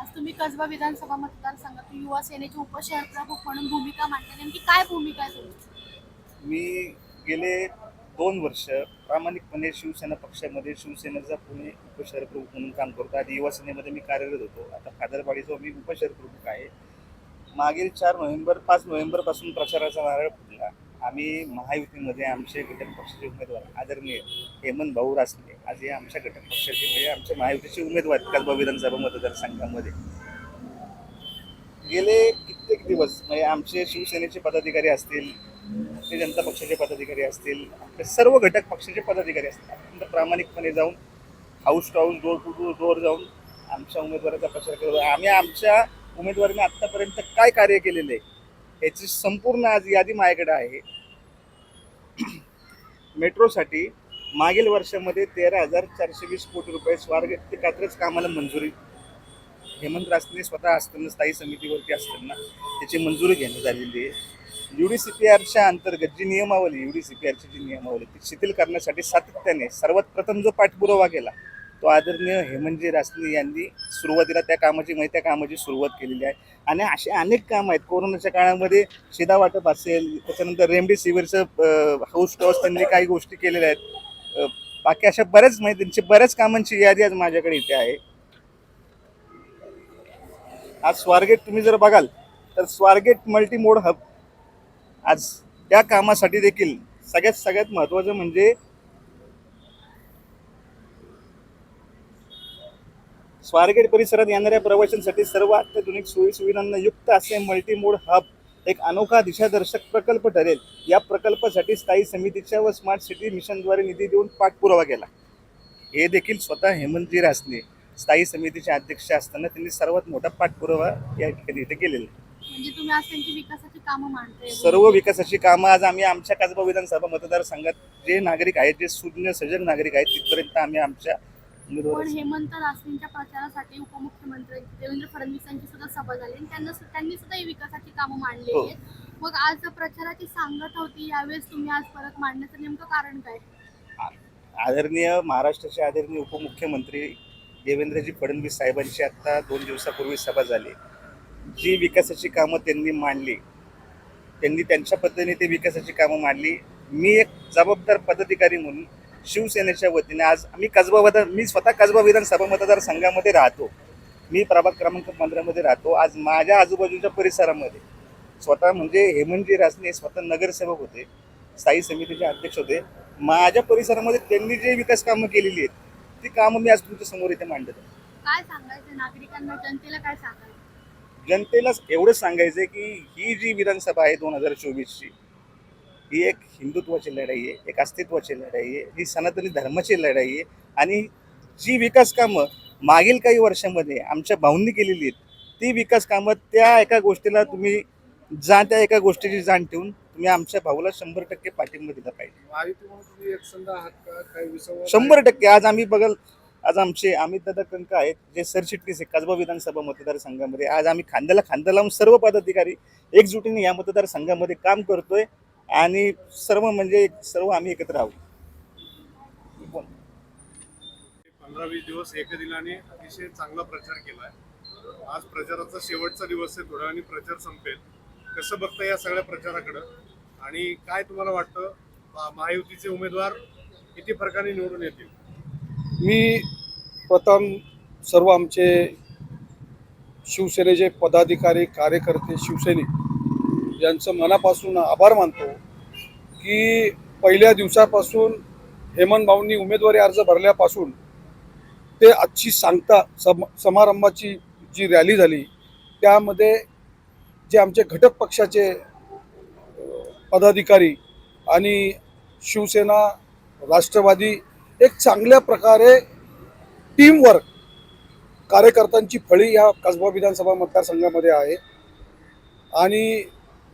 आज तुम्ही कसबा विधानसभा मतदारसंघात युवा सेनेचे उपशहर प्रमुख म्हणून भूमिका मांडली नेमकी काय भूमिका आहे तुमची? मी गेले दोन वर्ष प्रामाणिकपणे शिवसेना पक्षामध्ये शिवसेनेचा पुणे उपशहर प्रमुख म्हणून काम करतो. आधी युवा सेनेमध्ये मी कार्यरत होतो. आता फादरवाडीचा मी उपशहर प्रमुख आहे. मागील चार नोव्हेंबर पाच नोव्हेंबरपासून प्रचाराचा नारळ फुटला. आम्ही महायुतीमध्ये आमचे घटक पक्षाचे उमेदवार आदरणीय हेमंत भाऊ रासले आज हे आमच्या घटक पक्षाचे म्हणजे आमच्या महायुतीचे उमेदवार कसबा विधानसभा मतदारसंघामध्ये. गेले कित्येक दिवस म्हणजे आमचे शिवसेनेचे पदाधिकारी असतील भारतीय जनता पक्षाचे पदाधिकारी असतील आपले सर्व घटक पक्षाचे पदाधिकारी असतील अत्यंत प्रामाणिकपणे जाऊन house to house door to door door जाऊन आमच्या उमेदवाराचा प्रचार केला. आम्ही आमच्या उमेदवाराने आत्तापर्यंत काय कार्य केलेलं आहे? याची संपूर्ण आज यादी माझ्याकडे आहे. मेट्रोसाठी मागील वर्षामध्ये तेरा हजार चारशे वीस कोटी रुपये स्वार्ग ते कात्रच कामाला मंजुरी हेमंत रासने स्वतः असताना स्थायी समितीवरती असताना त्याची मंजुरी घेण्यात आलेली आहे. यू डी सी पी आरच्या अंतर्गत जी नियमावली यू डी सी पी आरची जी नियमावली ती शिथिल करण्यासाठी सातत्याने सर्वात प्रथम जो पाठपुरावा केला तो आदरणीय हेमंतजी रासने यांनी सुरुवातीला त्या कामाची म्हणजे त्या कामाची सुरुवात केलेली आहे. आणि असे अनेक कामं आहेत. कोरोनाच्या काळामध्ये शिदा वाटप असेल त्याच्यानंतर रेमडेसिवीरचं हाऊस टॉस त्यांनी काही गोष्टी केलेल्या आहेत. बाकी अशा बऱ्याच माहिती त्यांची बऱ्याच कामांची यादी आज माझ्याकडे इथे आहे. आज स्वारगेट तुम्ही जर बघाल तर स्वारगेट मल्टीमोड हब आज त्या कामासाठी देखील सगळ्यात सगळ्यात महत्त्वाचं म्हणजे स्वारगेट परिसरात येणाऱ्या प्रवाशांसाठी सर्व अत्याधुनिक सोयी सुविधांना युक्त असे मल्टी मोड हब एक अनोखा दिशादर्शक प्रकल्प ठरेल. या प्रकल्पासाठी स्थायी समितीच्या व स्मार्ट सिटी मिशनद्वारे निधी देऊन पाठपुरावा केला. हे देखील स्वतः हेमंतजी रासने स्थायी समितीचे अध्यक्ष असताना त्यांनी सर्वात मोठा पाठपुरावा या ठिकाणी इथे केलेला. म्हणजे सर्व विकासाची कामं आज आम्ही आमच्या कसबा विधानसभा मतदारसंघात जे नागरिक आहेत जे सुज्ञ सजग नागरिक आहेत तिथपर्यंत आम्ही आमच्या पण हेमंत रासनेंच्या प्रचारासाठी उपमुख्यमंत्री देवेंद्र फडणवीस यांची सुद्धा सभा झाली आणि त्यांना त्यांनी सुद्धा ही विकासाची कामं मांडली हो. आहेत. मग आज प्रचाराची सांगत होती यावेळेस तुम्ही आज परत मांडण्याचं नेमकं कारण काय? आदरणीय महाराष्ट्राचे आदरणीय उपमुख्यमंत्री देवेंद्रजी फडणवीस साहेबांची आता दोन दिवसापूर्वी सभा झाली. जी विकासाची कामं त्यांनी मांडली त्यांनी त्यांच्या पद्धतीने ते विकासाची कामं मांडली. मी एक जबाबदार पदाधिकारी म्हणून शिवसेनेच्या वतीने आज आम्ही कसबा विधान मी स्वतः कसबा विधानसभा मतदारसंघामध्ये राहतो. मी प्रभाग क्रमांक पंधरामध्ये राहतो. आज माझ्या आजूबाजूच्या परिसरामध्ये स्वतः म्हणजे हेमंतजी रासने स्वतः नगरसेवक होते स्थायी समितीचे अध्यक्ष होते. माझ्या परिसरामध्ये त्यांनी जे विकास कामं केलेली आहेत ती कामं मी आज तुमच्यासमोर इथे मांडत आहे. काय सांगायचं नागरिकांना? जनतेला काय सांगायचं? जनतेला एवढंच सांगायचं की ही जी विधानसभा आहे दोन हजार चोवीसची ही एक हिंदुत्वाची लढाई आहे एक अस्तित्वाची लढाई आहे ही सनातनी धर्माची लढाई आहे आणि जी विकास कामं मागील काही वर्षामध्ये आमच्या भाऊंनी केलेली आहेत ती विकास कामं त्या एका गोष्टीला तुम्ही जा त्या एका गोष्टीची जाण ठेवून तुम्ही आमच्या भाऊला शंभर टक्के पाठिंबा दिला पाहिजे. शंभर टक्के. आज आम्ही बघाल आज आमचे अमित दादा कंक आहेत जे सरचिटणीस आहे कसबा विधानसभा मतदारसंघामध्ये. आज आम्ही खांद्याला खांदा लावून सर्व पदाधिकारी एकजुटीने या मतदारसंघामध्ये काम करतोय. आणि सर्व म्हणजे सर्व आम्ही एकत्र आहोत. पंधरा वीस दिवस एका दिनाने अतिशय चांगला प्रचार केलाय. आज प्रचाराचा शेवटचा दिवस आहे थोड्या वेळाने प्रचार संपेल. कसं बघता या सगळ्या प्रचाराकडं? आणि काय तुम्हाला वाटतं महा- महायुतीचे उमेदवार किती फरकाने निवडून येतील? मी प्रथम सर्व आमचे शिवसेनेचे पदाधिकारी कार्यकर्ते शिवसैनिक यांचं मनापासून आभार मानतो. की पहिल्या दिवसापासून हेमंत भाऊंनी उमेदवारी अर्ज भरल्यापासून ते आजची सांगता सम समारंभाची जी रॅली झाली त्यामध्ये जे आमचे घटक पक्षाचे पदाधिकारी आणि शिवसेना राष्ट्रवादी एक चांगल्या प्रकारे टीमवर्क कार्यकर्त्यांची फळी या कसबा विधानसभा मतदारसंघामध्ये आहे. आणि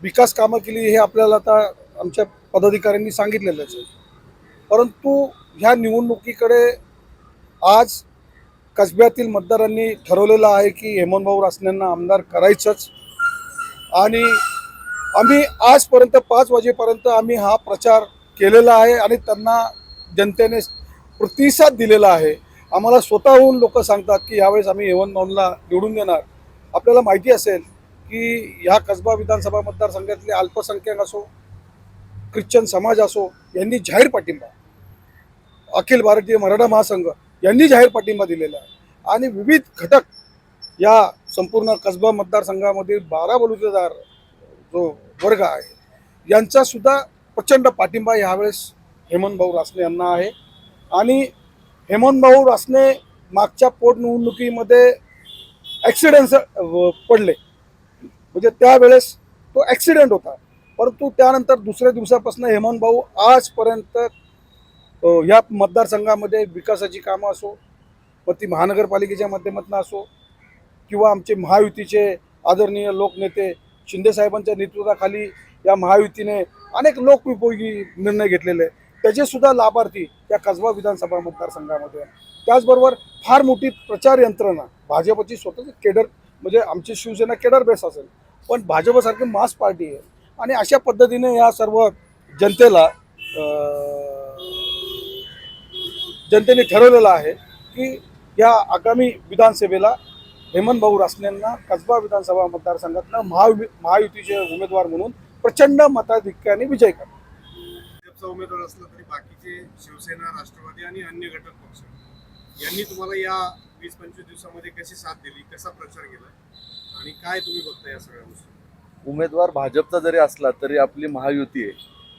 विकास कामं केली हे आपल्याला आता आमच्या पदाधिकाऱ्यांनी सांगितलेलंच आहे. परंतु ह्या निवडणुकीकडे आज कसब्यातील मतदारांनी ठरवलेलं आहे की हेमंतभाऊ रासनेंना आमदार करायचंच. आणि आम्ही आजपर्यंत पाच वाजेपर्यंत आम्ही हा प्रचार केलेला आहे आणि त्यांना जनतेने प्रतिसाद दिलेला आहे. आम्हाला स्वतःहून लोक सांगतात की यावेळेस आम्ही हेमंतभाऊंना निवडून देणार. आपल्याला माहिती असेल की ह्या कसबा विधानसभा मतदारसंघातले अल्पसंख्याक असो ख्रिश्चन समाज असो यांनी जाहीर पाठिंबा. अखिल भारतीय मराठा महासंघ यांनी जाहीर पाठिंबा दिलेला आहे. आणि विविध घटक या संपूर्ण कसबा मतदारसंघामधील बारा बलुतेदार जो वर्ग आहे यांचासुद्धा प्रचंड पाठिंबा यावेळेस हेमंत भाऊ रासने यांना आहे. आणि हेमंत भाऊ रासने मागच्या पोटनिवडणुकीमध्ये ॲक्सिडेंट पडले. म्हणजे त्यावेळेस तो ॲक्सिडेंट होता. परंतु त्यानंतर दुसऱ्या दिवसापासून हेमंत भाऊ आजपर्यंत या मतदारसंघामध्ये विकासाची कामं असो व ती महानगरपालिकेच्या माध्यमातून असो किंवा आमचे महायुतीचे आदरणीय लोकनेते शिंदेसाहेबांच्या नेतृत्वाखाली या महायुतीने अनेक लोकविपयोगी निर्णय घेतलेले. त्याचेसुद्धा लाभार्थी या कसबा विधानसभा मतदारसंघामध्ये त्याचबरोबर फार मोठी प्रचार यंत्रणा भाजपची स्वतःची केडर म्हणजे आमची शिवसेना केडर बेस असेल पण भाजपसारखी मास पार्टी आहे. आणि अशा पद्धतीने या सर्व जनतेला जनतेने ठरवलेलं आहे की या आगामी विधानसभेला हेमंत भाऊ रासनेंना कसबा विधानसभा मतदारसंघातनं महायु महायुतीचे उमेदवार म्हणून प्रचंड मताधिक्याने विजय करा. भाजपचा उमेदवार असला तरी बाकीचे शिवसेना राष्ट्रवादी आणि अन्य घटक पक्ष यांनी तुम्हाला या वीस पंचवीस दिवसामध्ये कशी साथ दिली कसा प्रचार केला आणि काय तुम्ही बघता या सगळ्या गोष्टी? उमेदवार भाजपचा जरी असला तरी आपली महायुती आहे.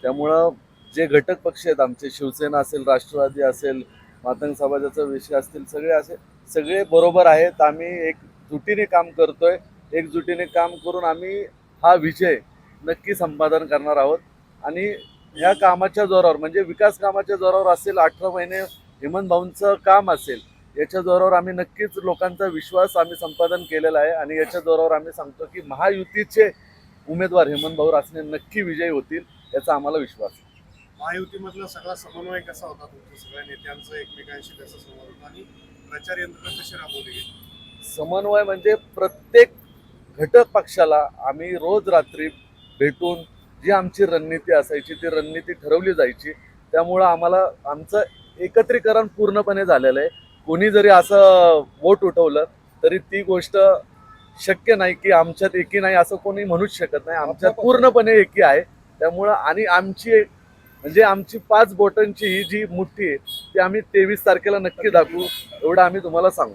त्यामुळं जे घटक पक्ष आहेत आमचे शिवसेना असेल राष्ट्रवादी असेल मातंग समाजाचा विषय असतील सगळे असे सगळे बरोबर आहेत. आम्ही एक जुटीने काम करतोय. एकजुटीने काम करून आम्ही हा विजय नक्की संपादन करणार आहोत. आणि ह्या कामाच्या जोरावर म्हणजे विकास कामाच्या जोरावर असेल अठरा महिने हेमंत भाऊंचं काम असेल याच्या जोरावर आम्ही नक्कीच लोकांचा विश्वास आम्ही संपादन केलेला आहे. आणि याच्या जोरावर आम्ही सांगतो की महायुतीचे उमेदवार हेमंत भाऊ रासने नक्की विजयी होतील याचा आम्हाला विश्वास आहे. महायुतीमधला सगळा समन्वय कसा होता तुमच्या सगळ्या नेत्यांचा एकमेकांशी कसा संवाद होता आणि प्रचार यंत्रणा कशी राबवली गेली? समन्वय म्हणजे प्रत्येक घटक पक्षाला आम्ही रोज रात्री भेटून जी आमची रणनीती असायची ती रणनीती ठरवली जायची. त्यामुळं आम्हाला आमचं एकत्रीकरण पूर्णपणे झालेलं आहे. कोणी जरी असं वोट उठवलं तरी ती गोष्ट शक्य नाही की आमच्यात एकी नाही असं कोणी म्हणूच शकत नाही. आमच्यात पूर्णपणे एकी आहे. त्यामुळं आणि आमची म्हणजे आमची पाच बोटांची ही जी मुठ्ठी आहे ती आम्ही तेवीस तारखेला नक्की दाखवू. एवढं आम्ही तुम्हाला सांगू.